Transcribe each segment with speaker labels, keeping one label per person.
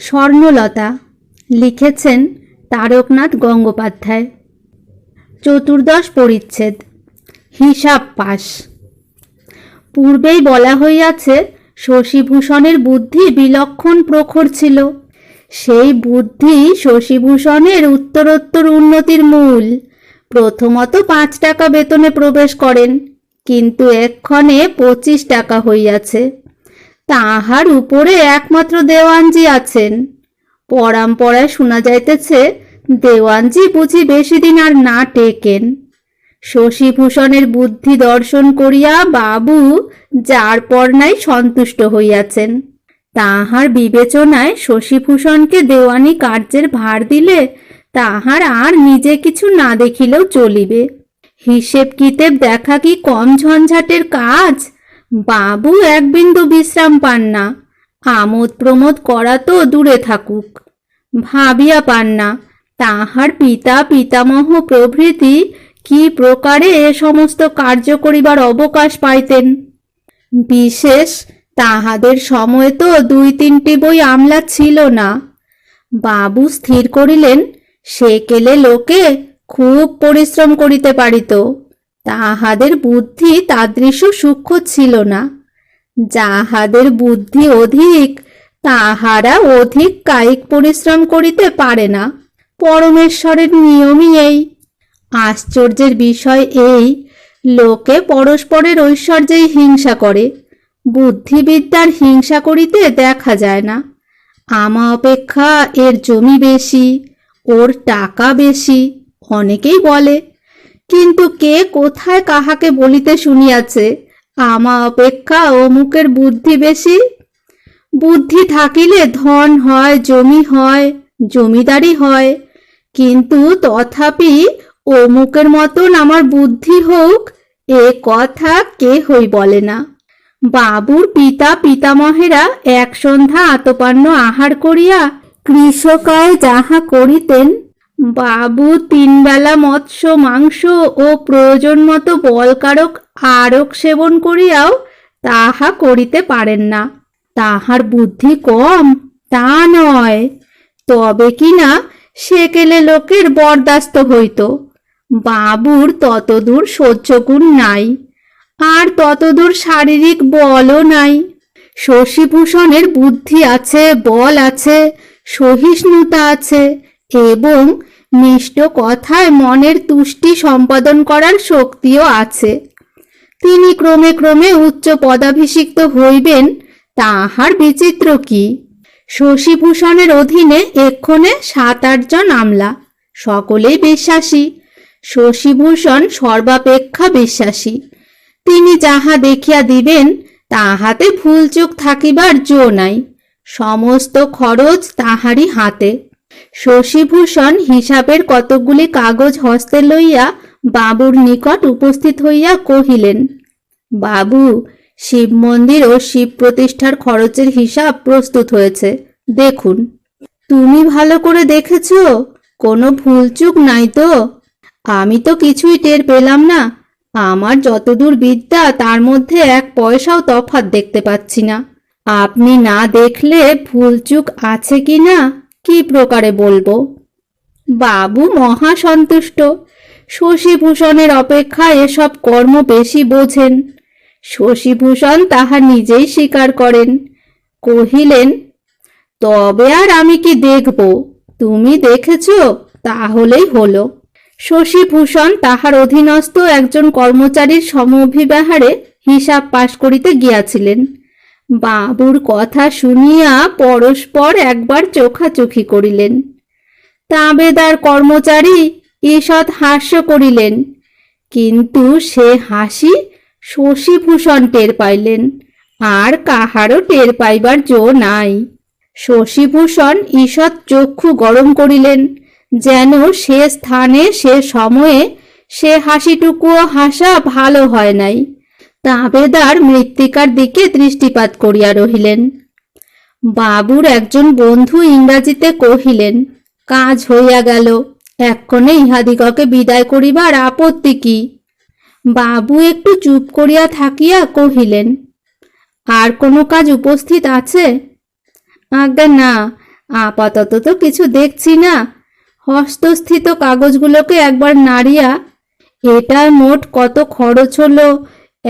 Speaker 1: স্বর্ণলতা লিখেছেন তারকনাথ গঙ্গোপাধ্যায়। চতুর্দশ পরিচ্ছেদ, হিসাব পাশ পূর্বেই বলা হইয়াছে, শশীভূষণের বুদ্ধি বিলক্ষণ প্রখর ছিল। সেই বুদ্ধি শশীভূষণের উত্তরোত্তর উন্নতির মূল। প্রথমত পাঁচ টাকা বেতনে প্রবেশ করেন, কিন্তু এক্ষণে পঁচিশ টাকা হইয়াছে। তাহার উপরে একমাত্র দেওয়ানজি আছেন। পরাম্পরায় শোনা যাইতেছে, দেওয়ানজি বুঝি বেশি দিন আর না টেকেন। শশীভূষণের বুদ্ধি দর্শন করিয়া বাবু যার পর নাই সন্তুষ্ট হইয়াছেন। তাহার বিবেচনায় শশীভূষণকে দেওয়ানি কার্যের ভার দিলে তাহার আর নিজে কিছু না দেখিলেও চলিবে। হিসেব কিতেব দেখা কি কম ঝঞ্ঝাটের কাজ? বাবু এক বিন্দু বিশ্রাম পান না। আমোদ প্রমোদ করা তো দূরে থাকুক। ভাবিয়া পান না, তাহার পিতা পিতামহ প্রভৃতি কি প্রকারে এ সমস্ত কার্য করিবার অবকাশ পাইতেন? বিশেষ তাহাদের সময় তো দুই তিনটি বই আমলা ছিল না। বাবু স্থির করিলেন সেকেলে লোকে খুব পরিশ্রম করিতে পারিত। তাহাদের বুদ্ধি তাদৃশ সূক্ষ্ম ছিল না। যাহাদের বুদ্ধি অধিক, তাহারা অধিক কায়িক পরিশ্রম করিতে পারে না। পরমেশ্বরের নিয়মই এই। আশ্চর্যের বিষয় এই, লোকে পরস্পরের ঐশ্বর্যেই হিংসা করে। বুদ্ধিবিদ্যার হিংসা করিতে দেখা যায় না। আমা অপেক্ষা এর জমি বেশি, ওর টাকা বেশি, অনেকেই বলে কিন্তু কে কোথায় কাহাকে বলিতে শুনিয়াছে? আমা অপেক্ষা অমুকের বুদ্ধি বেশি। বুদ্ধি থাকিলে ধন হয়, জমি হয়, জমিদারি হয়। কিন্তু তথাপি অমুকের মতন আমার বুদ্ধি হোক, এ কথা কেহই বলে না। বাবুর পিতা পিতামহেরা এক সন্ধ্যা আতপান্ন আহার করিয়া কৃষকায় যাহা করিতেন বাবু, তিনবেলা মৎস্য, মাংস ও প্রয়োজন মতো বলকারক আরক সেবন করিয়াও তাহা করিতে পারেন না। তাহার বুদ্ধি কম, তা নয়। তবে কি না, সেকেলে লোকের বরদাস্ত হইত। বাবুর ততদূর সহ্যগুণ নাই, আর ততদূর শারীরিক বলও নাই। শশীভূষণের বুদ্ধি আছে, বল আছে, সহিষ্ণুতা আছে এবং মিষ্ট কথায় মনের তুষ্টি সম্পাদন করার শক্তিও আছে। তিনি ক্রমে ক্রমে উচ্চ পদাভিষিক্ত হইবেন, তাহার বিচিত্র কি? শশীভূষণের অধীনে এক্ষণে সাত আটজন আমলা, সকলেই বিশ্বাসী। শশীভূষণ সর্বাপেক্ষা বিশ্বাসী। তিনি যাহা দেখিয়া দিবেন, তাহাতে ভুলচুক থাকিবার জো নাই। সমস্ত খরচ তাহারই হাতে। শশীভূষণ হিসাবের কতকগুলি কাগজ হস্তে লইয়া বাবুর নিকট উপস্থিত হইয়া কহিলেন, বাবু, শিব মন্দির ও শিব প্রতিষ্ঠার খরচের হিসাব প্রস্তুত হয়েছে, দেখুন। তুমি ভালো করে দেখেছ, কোনো ভুলচুক নাই তো? আমি তো কিছুই টের পেলাম না, আমার যতদূর বিদ্যা তার মধ্যে এক পয়সাও তফাৎ দেখতে পাচ্ছি না। আপনি না দেখলে ভুলচুক আছে কি না? কি প্রকারে বলব? বাবু মহা সন্তুষ্ট শশীভূষণের অপেক্ষা এসব কর্ম বেশি বোঝেন। শশীভূষণ তাহা নিজেই স্বীকার করেন। কহিলেন, তবে আর আমি কি দেখব? তুমি দেখেছ? তাহলেই হলো। শশীভূষণ তাহার অধীনস্থ একজন কর্মচারীর সমভিব্যাহারে হিসাব পাশ করিতে গিয়াছিলেন। বাবুর কথা শুনিয়া পরস্পর একবার চোখাচোখি করিলেন। তাবেদার কর্মচারী ঈষৎ হাস্য করিলেন, কিন্তু সে হাসি শশীভূষণ টের পাইলেন, আর কাহারও টের পাইবার জো নাই। শশীভূষণ ঈষৎ চক্ষু গরম করিলেন, যেন সে স্থানে সে সময়ে সে হাসিটুকুও হাসা ভালো হয় নাই। তাবেদার মৃত্তিকার দিকে দৃষ্টিপাত করিয়া রহিলেন। বাবুর একজন বন্ধু ইংরাজিতে কহিলেন, কাজ হইয়া গেল, এক্ষণে ইহাদিগকে বিদায় করিবার আপত্তি কি? বাবু একটু চুপ করিয়া থাকিয়া কহিলেন, আর কোনো কাজ উপস্থিত আছে? আজ্ঞা, না, আপাতত তো কিছু দেখছি না। হস্তস্থিত কাগজগুলোকে একবার নাড়িয়া, এটার মোট কত খরচ হলো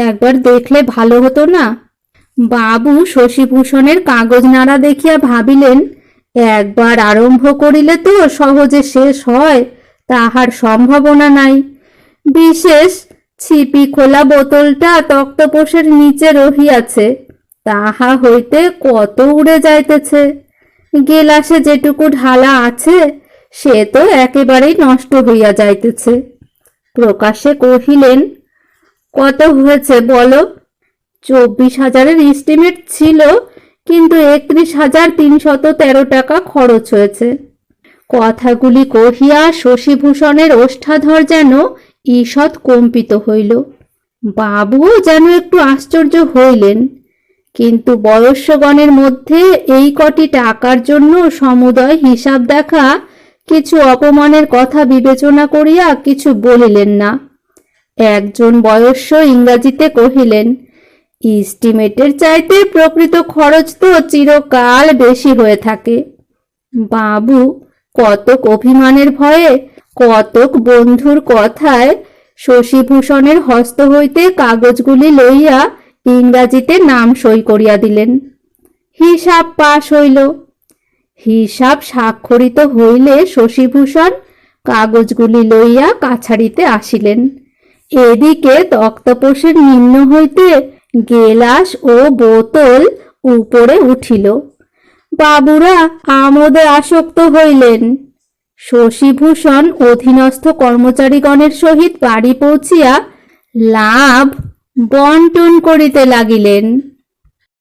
Speaker 1: একবার দেখলে ভালো হতো না। বাবু শশীভূষণের কাগজ নাড়া দেখিয়া ভাবিলেন, একবার আরম্ভ করিলে তো সহজে শেষ হয়, তাহার সম্ভাবনা নাই। বিশেষ ছিপি খোলা বোতলটা তক্তপোষের নিচে রহিয়াছে, তাহা হইতে কত উড়ে যাইতেছে। গেলাসে যেটুকু ঢালা আছে, সে তো একেবারেই নষ্ট হইয়া যাইতেছে। প্রকাশে কহিলেন কত হয়েছে বলো? চব্বিশ হাজারের এস্টিমেট ছিল, কিন্তু একত্রিশ হাজার তিনশত তেরো টাকা খরচ হয়েছে। কথাগুলি কহিয়া শশীভূষণের ওষ্ঠাধর যেন ঈষৎ কম্পিত হইল। বাবুও যেন একটু আশ্চর্য হইলেন, কিন্তু বয়স্যগণের মধ্যে এই কটি টাকার জন্য সমুদয় হিসাব দেখা কিছু অপমানের কথা বিবেচনা করিয়া কিছু বলিলেন না। একজন বয়স্য ইংরাজিতে কহিলেন, ইস্টিমেটের চাইতে প্রকৃত খরচ তো চিরকাল বেশি হয়ে থাকে। বাবু, কতক অভিমানের ভয়ে, কতক বন্ধুর কথায় শশীভূষণের হস্ত হইতে কাগজগুলি লইয়া ইংরাজিতে নাম সই করিয়া দিলেন। হিসাব পাশ হইল। হিসাব স্বাক্ষরিত হইলে শশীভূষণ কাগজগুলি লইয়া কাছারিতে আসিলেন। এদিকে তক্তপোষের নিম্ন হইতে গেলাস ও বোতল উপরে উঠিল। বাবুরা আমোদে আসক্ত হইলেন। শশীভূষণ অধীনস্থ কর্মচারীগণের সহিত বাড়ি পৌঁছিয়া লাভ বন্টন করিতে লাগিলেন।